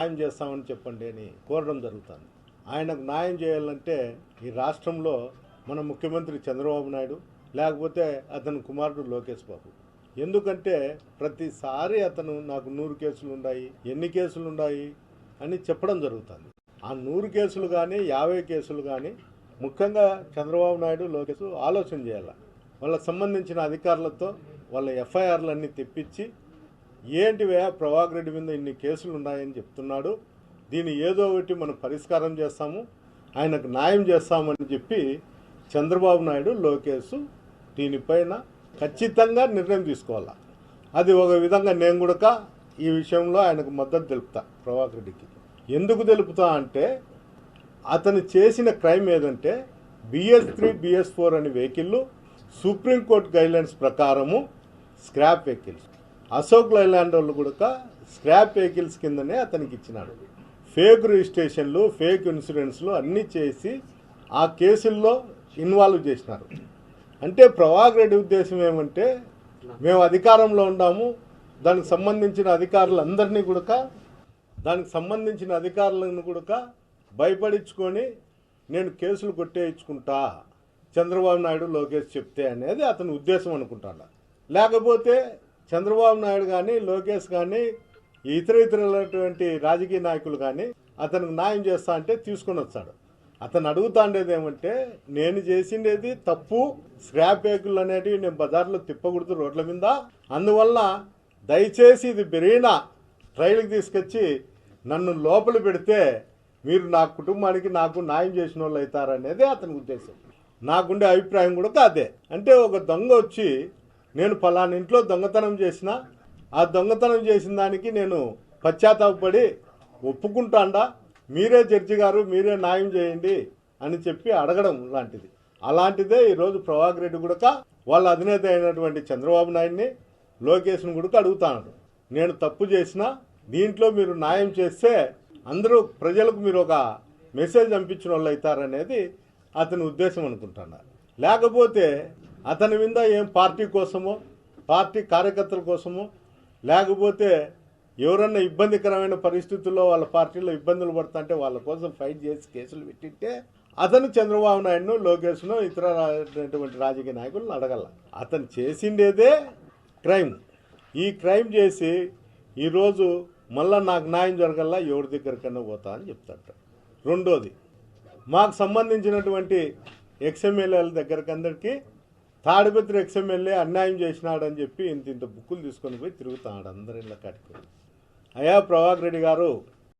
న్యాయం చేస్తామని చెప్పండి అని కోరడం జరుగుతుంది. ఆయనకు న్యాయం చేయాలంటే ఈ రాష్ట్రంలో మన ముఖ్యమంత్రి చంద్రబాబు నాయుడు లేకపోతే అతని కుమారుడు లోకేష్ బాబు. ఎందుకంటే ప్రతిసారి అతను నాకు నూరు కేసులు ఉన్నాయి ఎన్ని కేసులు ఉన్నాయి అని చెప్పడం జరుగుతుంది. ఆ నూరు కేసులు కానీ యాభై కేసులు కానీ ముఖ్యంగా చంద్రబాబు నాయుడు లోకేష్ ఆలోచన చేయాలి. వాళ్ళకు సంబంధించిన అధికారులతో వాళ్ళ ఎఫ్ఐఆర్లన్నీ తెప్పించి ఏంటివే ప్రభాకర్ రెడ్డి మీద ఇన్ని కేసులు ఉన్నాయని చెప్తున్నాడు? దీన్ని ఏదో ఒకటి మనం పరిష్కారం చేస్తాము ఆయనకు న్యాయం చేస్తామని చెప్పి చంద్రబాబు నాయుడు లోకేష్ దీనిపైన ఖచ్చితంగా నిర్ణయం తీసుకోవాలి? అది ఒక విధంగా నేను కూడా ఈ విషయంలో ఆయనకు మద్దతు తెలుపుతా ప్రభాకర్ రెడ్డికి. ఎందుకు తెలుపుతా అంటే అతను చేసిన క్రైమ్ ఏదంటే బిఎస్ త్రీ బిఎస్ ఫోర్ అనే వెహికల్ సుప్రీంకోర్టు గైడ్లైన్స్ ప్రకారము స్క్రాప్ వెహికల్స్. అశోక్ లైలాండ్ వాళ్ళు కూడా స్క్రాప్ వెహికల్స్ కిందనే అతనికి ఇచ్చినాడు ఫేక్ రిజిస్ట్రేషన్లు ఫేక్ ఇన్సూరెన్స్లు అన్నీ చేసి ఆ కేసుల్లో ఇన్వాల్వ్ చేసినారు. అంటే ప్రభాకర్ రెడ్డి ఉద్దేశం ఏమంటే మేము అధికారంలో ఉన్నాము దానికి సంబంధించిన అధికారులందరినీ కూడా దానికి సంబంధించిన అధికారులను కూడా భయపడించుకొని నేను కేసులు కొట్టేయించుకుంటా చంద్రబాబు నాయుడు లోకేష్ చెప్తే అనేది అతని ఉద్దేశం అనుకుంటాను లేకపోతే చంద్రబాబు నాయుడు కానీ లోకేష్ కానీ ఇతర ఇతరులైనటువంటి రాజకీయ నాయకులు కానీ అతనికి న్యాయం చేస్తా అంటే తీసుకొని వచ్చాడు. అతను అడుగుతాండేది ఏమంటే నేను చేసిండేది తప్పు స్క్రాప్ వేకులు అనేటివి నేను బజార్లో తిప్పకూడదు రోడ్ల మీద. అందువల్ల దయచేసి ఇది బెరీనా ట్రైల్కి తీసుకొచ్చి నన్ను లోపల పెడితే మీరు నా కుటుంబానికి నాకు న్యాయం చేసిన వాళ్ళు అవుతారనేది అతని ఉద్దేశం. నాకుండే అభిప్రాయం కూడా అదే. అంటే ఒక దొంగ వచ్చి నేను పలాని ఇంట్లో దొంగతనం చేసిన ఆ దొంగతనం చేసిన దానికి నేను పశ్చాత్తాపడి ఒప్పుకుంటాండా? మీరే జడ్జి గారు మీరే న్యాయం చేయండి అని చెప్పి అడగడం లాంటిది. అలాంటిదే ఈరోజు ప్రభాకర్ రెడ్డి గుడక వాళ్ళ అధినేత అయినటువంటి చంద్రబాబు నాయుడిని లోకేష్ను కూడా అడుగుతాను నేను తప్పు చేసిన దీంట్లో మీరు న్యాయం చేస్తే అందరూ ప్రజలకు మీరు ఒక మెసేజ్ పంపించిన వాళ్ళు అవుతారనేది అతని ఉద్దేశం అనుకుంటున్నారు లేకపోతే అతని మీద ఏం పార్టీ కోసమో పార్టీ కార్యకర్తల కోసమో లేకపోతే ఎవరన్నా ఇబ్బందికరమైన పరిస్థితుల్లో వాళ్ళ పార్టీలో ఇబ్బందులు పడుతుంటే వాళ్ళ కోసం ఫైట్ చేసి కేసులు పెట్టింటే అతను చంద్రబాబు నాయుడును లోకేష్ను ఇతర రాజకీయ నాయకులను అడగల. అతను చేసిండేదే క్రైమ్. ఈ క్రైమ్ చేసి ఈరోజు మళ్ళా నాకు న్యాయం జరగల్లా ఎవరి దగ్గరికన్నా పోతా అని చెప్తాడు. రెండోది మాకు సంబంధించినటువంటి ఎక్స్ఎమ్మెల్యేల దగ్గరికి అందరికీ తాడిపత్రి ఎక్స్ఎమ్మెల్యే అన్యాయం చేసినాడని చెప్పి ఇంత ఇంత బుక్కులు తీసుకొని పోయి తిరుగుతాడు అందరి ఇళ్ళ అయ్యా ప్రభాకర్ రెడ్డి గారు